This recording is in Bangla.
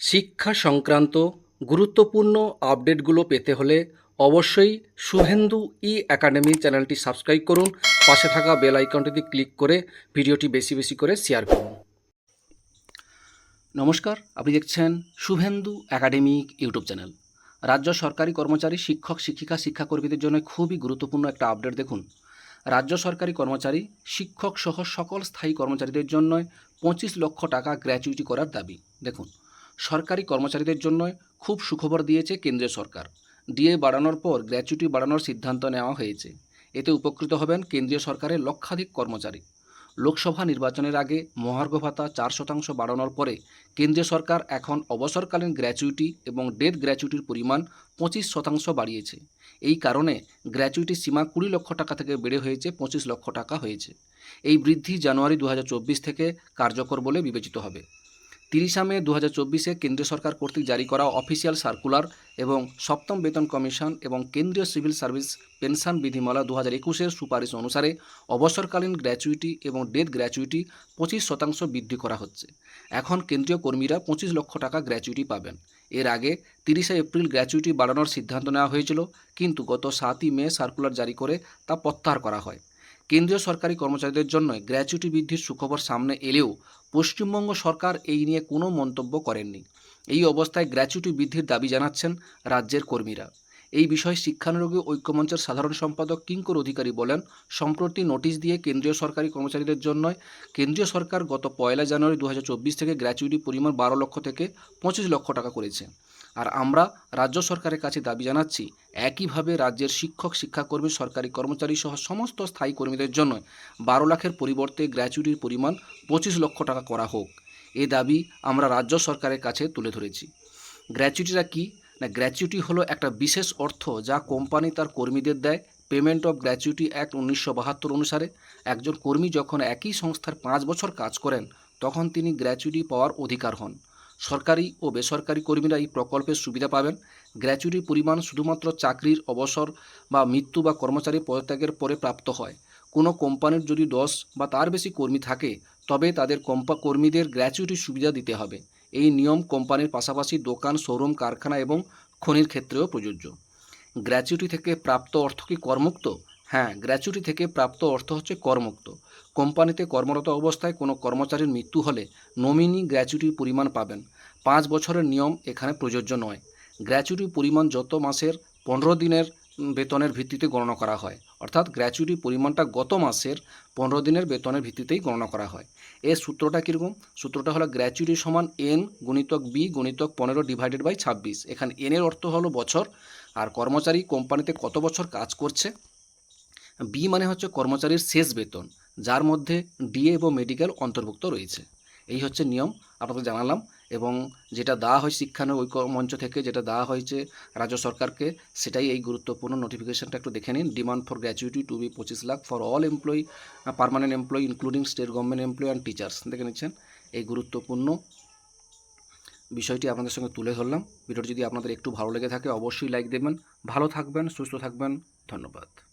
শিক্ষা সংক্রান্ত গুরুত্বপূর্ণ আপডেটগুলো পেতে হলে অবশ্যই শুভেন্দু ই একাডেমি চ্যানেলটি সাবস্ক্রাইব করুন। পাশে থাকা বেল আইকনটিতে ক্লিক করে ভিডিওটি বেশি বেশি করে শেয়ার করুন। নমস্কার, আপনি দেখছেন শুভেন্দু একাডেমিক ইউটিউব চ্যানেল। রাজ্য সরকারি কর্মচারী, শিক্ষক, শিক্ষিকা, শিক্ষাকর্মীদের জন্য খুবই গুরুত্বপূর্ণ একটা আপডেট দেখুন। রাজ্য সরকারি কর্মচারী, শিক্ষক সহ সকল স্থায়ী কর্মচারীদের জন্য পঁচিশ লক্ষ টাকা গ্র্যাচুইটি করার দাবি। দেখুন সরকারি কর্মচারীদের জন্য খুব সুখবর দিয়েছে কেন্দ্রীয় সরকার। ডিএ বাড়ানোর পর গ্র্যাচুইটি বাড়ানোর সিদ্ধান্ত নেওয়া হয়েছে। এতে উপকৃত হবেন কেন্দ্রীয় সরকারের লক্ষাধিক কর্মচারী। লোকসভা নির্বাচনের আগে মহার্ঘ ভাতা চার শতাংশ বাড়ানোর পরে কেন্দ্রীয় সরকার এখন অবসরকালীন গ্র্যাচুইটি এবং ডেথ গ্র্যাচুইটির পরিমাণ পঁচিশ শতাংশ বাড়িয়েছে। এই কারণে গ্র্যাচুইটির সীমা কুড়ি লক্ষ টাকা থেকে বেড়ে হয়েছে, পঁচিশ লক্ষ টাকা হয়েছে। এই বৃদ্ধি জানুয়ারি দু হাজার চব্বিশ থেকে কার্যকর বলে বিবেচিত হবে। তিরিশা মে দু হাজার চব্বিশে কেন্দ্রীয় সরকার কর্তৃক জারি করা অফিসিয়াল সার্কুলার এবং সপ্তম বেতন কমিশন এবং কেন্দ্রীয় সিভিল সার্ভিস পেনশন বিধিমালা দু হাজার একুশের সুপারিশ অনুসারে অবসরকালীন গ্র্যাচুইটি এবং ডেথ গ্র্যাচুইটি পঁচিশ শতাংশ বৃদ্ধি করা হচ্ছে। এখন কেন্দ্রীয় কর্মীরা পঁচিশ লক্ষ টাকা গ্র্যাচুইটি পাবেন। এর আগে তিরিশে এপ্রিল গ্র্যাচুইটি বাড়ানোর সিদ্ধান্ত নেওয়া হয়েছিল, কিন্তু গত সাতই মে সার্কুলার জারি করে তা প্রত্যাহার করা হয়। কেন্দ্রীয় সরকারি কর্মচারীদের জন্য গ্র্যাচুইটি বৃদ্ধির সুখবর সামনে এলেও পশ্চিমবঙ্গ সরকার এই নিয়ে কোনো মন্তব্য করেননি। এই অবস্থায় গ্র্যাচুইটি বৃদ্ধির দাবি জানাচ্ছেন রাজ্যের কর্মীরা। এই বিষয়ে শিক্ষানুরোগী ঐক্যমঞ্চের সাধারণ সম্পাদক কিঙ্কর অধিকারী বলেন, সম্প্রতি নোটিশ দিয়ে কেন্দ্রীয় সরকারি কর্মচারীদের জন্য কেন্দ্রীয় সরকার গত পয়লা জানুয়ারি দু হাজার চব্বিশ থেকে গ্র্যাচুইটি পরিমাণ বারো লক্ষ থেকে পঁচিশ লক্ষ টাকা করেছে। আর আমরা রাজ্য সরকারের কাছে দাবি জানাচ্ছি, একইভাবে রাজ্যের শিক্ষক, শিক্ষাকর্মী, সরকারি কর্মচারী সহ সমস্ত স্থায়ী কর্মীদের জন্য বারো লাখের পরিবর্তে গ্র্যাচুইটির পরিমাণ পঁচিশ লক্ষ টাকা করা হোক। এ দাবি আমরা রাজ্য সরকারের কাছে তুলে ধরেছি। গ্র্যাচুইটিটা কি না গ্র্যাচুইটি হলো একটা বিশেষ অর্থ যা কোম্পানি তার কর্মীদের দেয়। পেমেন্ট অফ গ্র্যাচুইটি অ্যাক্ট উনিশশো বাহাত্তর অনুসারে একজন কর্মী যখন একই সংস্থার পাঁচ বছর কাজ করেন, তখন তিনি গ্র্যাচুইটি পাওয়ার অধিকার হন। সরকারি ও বেসরকারি কর্মীরা এই প্রকল্পের সুবিধা পাবেন। গ্র্যাচুইটির পরিমাণ শুধুমাত্র চাকরির অবসর বা মৃত্যু বা কর্মচারী পদত্যাগের পরে প্রাপ্ত হয়। কোনো কোম্পানির যদি দশ বা তার বেশি কর্মী থাকে, তবে তাদের কম্পা, কর্মীদের গ্র্যাচুইটির সুবিধা দিতে হবে। এই নিয়ম কোম্পানির পাশাপাশি দোকান, শোরুম, কারখানা এবং খনির ক্ষেত্রেও প্রযোজ্য। গ্র্যাচুইটি থেকে প্রাপ্ত অর্থ কি করমুক্ত? হ্যাঁ গ্র্যাচুইটি থেকে প্রাপ্ত অর্থ হচ্ছে করমুক্ত। কোম্পানিতে কর্মরত অবস্থায় কোনো কর্মচারীর মৃত্যু হলে নমিনি গ্র্যাচুইটির পরিমাণ পাবেন। পাঁচ বছরের নিয়ম এখানে প্রযোজ্য নয়। গ্র্যাচুইটির পরিমাণ যত মাসের পনেরো দিনের বেতনের ভিত্তিতে গণনা করা হয়। অর্থাৎ গ্র্যাচুইটির পরিমাণটা গত মাসের পনেরো দিনের বেতনের ভিত্তিতেই গণনা করা হয়। এর সূত্রটা কীরকম? সূত্রটা হলো গ্র্যাচুইটি সমান এন গুণিতক বি গুণিতক পনেরো ডিভাইডেড বাই ছাব্বিশ। এখানে এনের অর্থ হলো বছর। আর কর্মচারী কোম্পানিতে কত বছর কাজ করছে? বি মানে হচ্ছে কর্মচারীর শেষ বেতন, যার মধ্যে ডিএ এবং মেডিকেল অন্তর্ভুক্ত রয়েছে। এই হচ্ছে নিয়ম, আপনাদের জানালাম। এবং যেটা দেওয়া হয় শিক্ষানু ঐক্য মঞ্চ থেকে, যেটা দেওয়া হয়েছে রাজ্য সরকারকে, সেটাই এই গুরুত্বপূর্ণ নোটিফিকেশনটা একটু দেখে নিন। Demand for gratuity to be পঁচিশ lakh for all employee permanent employee including state government employee and teachers দেখে নিচ্ছেন? এই গুরুত্বপূর্ণ বিষয়টি আপনাদের সঙ্গে তুলে ধরলাম। ভিডিওটি যদি আপনাদের একটু ভালো লেগে থাকে, অবশ্যই লাইক দেবেন। ভালো থাকবেন, সুস্থ থাকবেন। ধন্যবাদ।